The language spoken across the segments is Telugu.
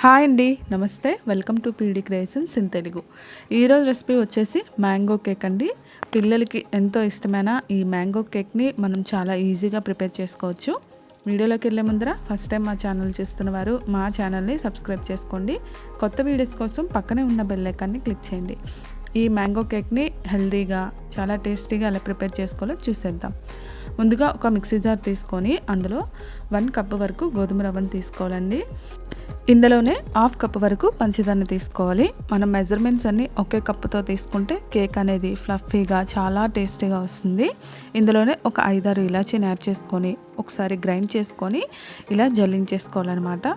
హాయ్ అండి నమస్తే. Welcome to PD creations in Telugu. ఈరోజు రెసిపీ వచ్చేసి మ్యాంగో కేక్ అండి. పిల్లలకి ఎంతో ఇష్టమైన ఈ మ్యాంగో కేక్ని మనం చాలా ఈజీగా ప్రిపేర్ చేసుకోవచ్చు. వీడియోలోకి వెళ్ళే ముందర ఫస్ట్ టైం మా ఛానల్ చూస్తున్న వారు మా ఛానల్ని సబ్స్క్రైబ్ చేసుకోండి. కొత్త వీడియోస్ కోసం పక్కనే ఉన్న బెల్ ఐకాన్ని క్లిక్ చేయండి. ఈ మ్యాంగో కేక్ని హెల్తీగా చాలా టేస్టీగా ఎలా ప్రిపేర్ చేసుకోవాలో చూసేద్దాం. ముందుగా ఒక మిక్సీ జార్ తీసుకొని అందులో వన్ కప్ వరకు గోధుమ రవ్వను తీసుకోవాలండి. ఇందులోనే హాఫ్ కప్ వరకు పంచదారని తీసుకోవాలి. మనం మెజర్మెంట్స్ అన్నీ ఒకే కప్పుతో తీసుకుంటే కేక్ అనేది ఫ్లఫీగా చాలా టేస్టీగా వస్తుంది. ఇందులోనే ఒక ఐదారు ఇలాచీని యాడ్ చేసుకొని ఒకసారి గ్రైండ్ చేసుకొని ఇలా జల్లించేసుకోవాలన్నమాట.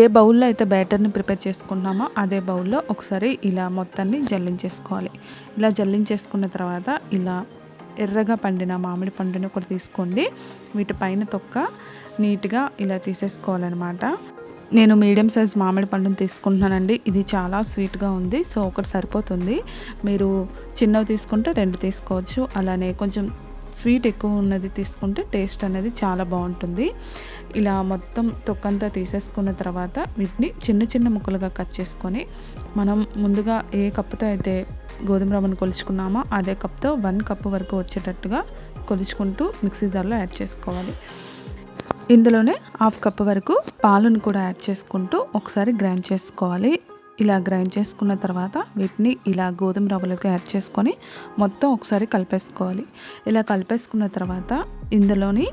ఏ బౌల్లో అయితే బ్యాటర్ని ప్రిపేర్ చేసుకున్నామో అదే బౌల్లో ఒకసారి ఇలా మొత్తాన్ని జల్లించేసుకోవాలి. ఇలా జల్లించేసుకున్న తర్వాత ఇలా ఎర్రగా పండిన మామిడి పండుని ఒకటి తీసుకోండి. వీటిపైన తొక్క నీట్గా ఇలా తీసేసుకోవాలన్నమాట. నేను మీడియం సైజ్ మామిడి పండుని తీసుకుంటున్నానండి. ఇది చాలా స్వీట్గా ఉంది. సో ఒకటి సరిపోతుంది. మీరు చిన్నవి తీసుకుంటే రెండు తీసుకోవచ్చు. అలానే కొంచెం స్వీట్ ఎక్కువ ఉన్నది తీసుకుంటే టేస్ట్ అనేది చాలా బాగుంటుంది. ఇలా మొత్తం తొక్కంతా తీసేసుకున్న తర్వాత వీటిని చిన్న చిన్న ముక్కలుగా కట్ చేసుకొని మనం ముందుగా ఏ కప్పుతో అయితే గోధుమ రవ్వను కొలుచుకున్నామో అదే కప్తో వన్ కప్ వరకు వచ్చేటట్టుగా కొలుచుకుంటూ మిక్సీ జార్లో యాడ్ చేసుకోవాలి. ఇందులోనే హాఫ్ కప్ వరకు పాలను కూడా యాడ్ చేసుకుంటూ ఒకసారి గ్రైండ్ చేసుకోవాలి. ఇలా గ్రైండ్ చేసుకున్న తర్వాత వీటిని ఇలా గోధుమ రవ్వలోకి యాడ్ చేసుకొని మొత్తం ఒకసారి కలిపేసుకోవాలి. ఇలా కలిపేసుకున్న తర్వాత ఇందులోని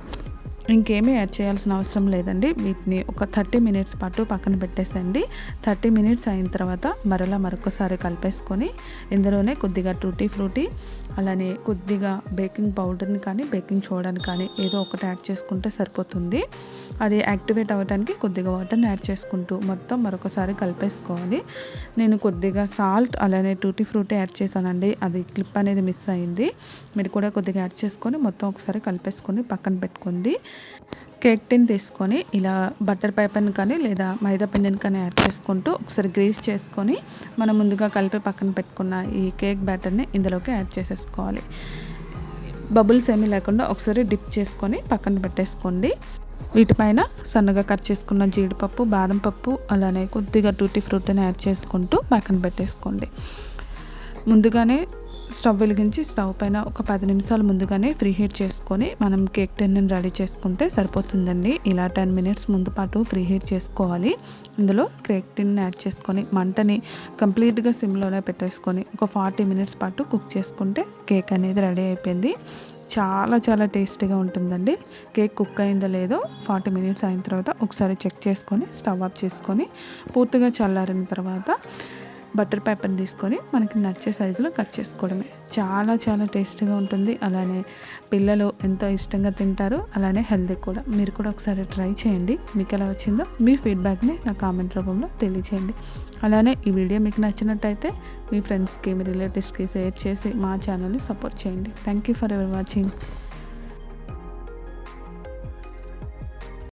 ఇంకేమీ యాడ్ చేయాల్సిన అవసరం లేదండి. వీటిని ఒక థర్టీ మినిట్స్ పాటు పక్కన పెట్టేసండి థర్టీ మినిట్స్ అయిన తర్వాత మరలా మరొకసారి కలిపేసుకొని ఇందులోనే కొద్దిగా టూటీ ఫ్రూటీ అలానే కొద్దిగా బేకింగ్ పౌడర్ని కానీ బేకింగ్ సోడాని కానీ ఏదో ఒకటి యాడ్ చేసుకుంటే సరిపోతుంది. అది యాక్టివేట్ అవ్వడానికి కొద్దిగా వాటర్ని యాడ్ చేసుకుంటూ మొత్తం మరొకసారి కలిపేసుకోవాలి. నేను కొద్దిగా సాల్ట్ అలానే టూటీ ఫ్రూటీ యాడ్ చేశానండి. అది క్లిప్ అనేది మిస్ అయింది. మీరు కూడా కొద్దిగా యాడ్ చేసుకొని మొత్తం ఒకసారి కలిపేసుకొని పక్కన పెట్టుకుంది కేక్ టిన్ తీసుకొని ఇలా బటర్ పేపర్ని కానీ లేదా మైదా పిండిని కానీ యాడ్ చేసుకుంటూ ఒకసారి గ్రీస్ చేసుకొని మనం ముందుగా కలిపి పక్కన పెట్టుకున్న ఈ కేక్ బ్యాటర్ని ఇందులోకి యాడ్ చేసేసుకోవాలి. బబుల్స్ ఏమీ లేకుండా ఒకసారి డిప్ చేసుకొని పక్కన పెట్టేసుకోండి. వీటిపైన సన్నగా కట్ చేసుకున్న జీడిపప్పు బాదం పప్పు అలానే కొద్దిగా టూటీ ఫ్రూట్ని యాడ్ చేసుకుంటూ పక్కన పెట్టేసుకోండి. ముందుగానే స్టవ్ వెలిగించి స్టవ్ పైన ఒక పది నిమిషాలు ముందుగానే ఫ్రీ హీట్ చేసుకొని మనం కేక్ టెన్ని రెడీ చేసుకుంటే సరిపోతుందండి. ఇలా టెన్ మినిట్స్ ముందు పాటు ఫ్రీ హీట్ చేసుకోవాలి. ఇందులో కేక్ టిన్ యాడ్ చేసుకొని మంటని కంప్లీట్గా సిమ్లోనే పెట్టేసుకొని ఒక ఫార్టీ మినిట్స్ పాటు కుక్ చేసుకుంటే కేక్ అనేది రెడీ అయిపోయింది. చాలా చాలా టేస్టీగా ఉంటుందండి. కేక్ కుక్ అయిందో లేదో ఫార్టీ మినిట్స్ అయిన తర్వాత ఒకసారి చెక్ చేసుకొని స్టవ్ ఆఫ్ చేసుకొని పూర్తిగా చల్లారిన తర్వాత బటర్ పేపర్ని తీసుకొని మనకి నచ్చే సైజులో కట్ చేసుకోవడమే. చాలా చాలా టేస్టీగా ఉంటుంది. అలానే పిల్లలు ఎంతో ఇష్టంగా తింటారు. అలానే హెల్తీ కూడా. మీరు కూడా ఒకసారి ట్రై చేయండి. మీకు ఎలా వచ్చిందో మీ ఫీడ్బ్యాక్ని నా కామెంట్ రూపంలో తెలియచేయండి. అలానే ఈ వీడియో మీకు నచ్చినట్టయితే మీ ఫ్రెండ్స్కి మీ రిలేటివ్స్కి షేర్ చేసి మా ఛానల్ని సపోర్ట్ చేయండి. Thank you for ever watching.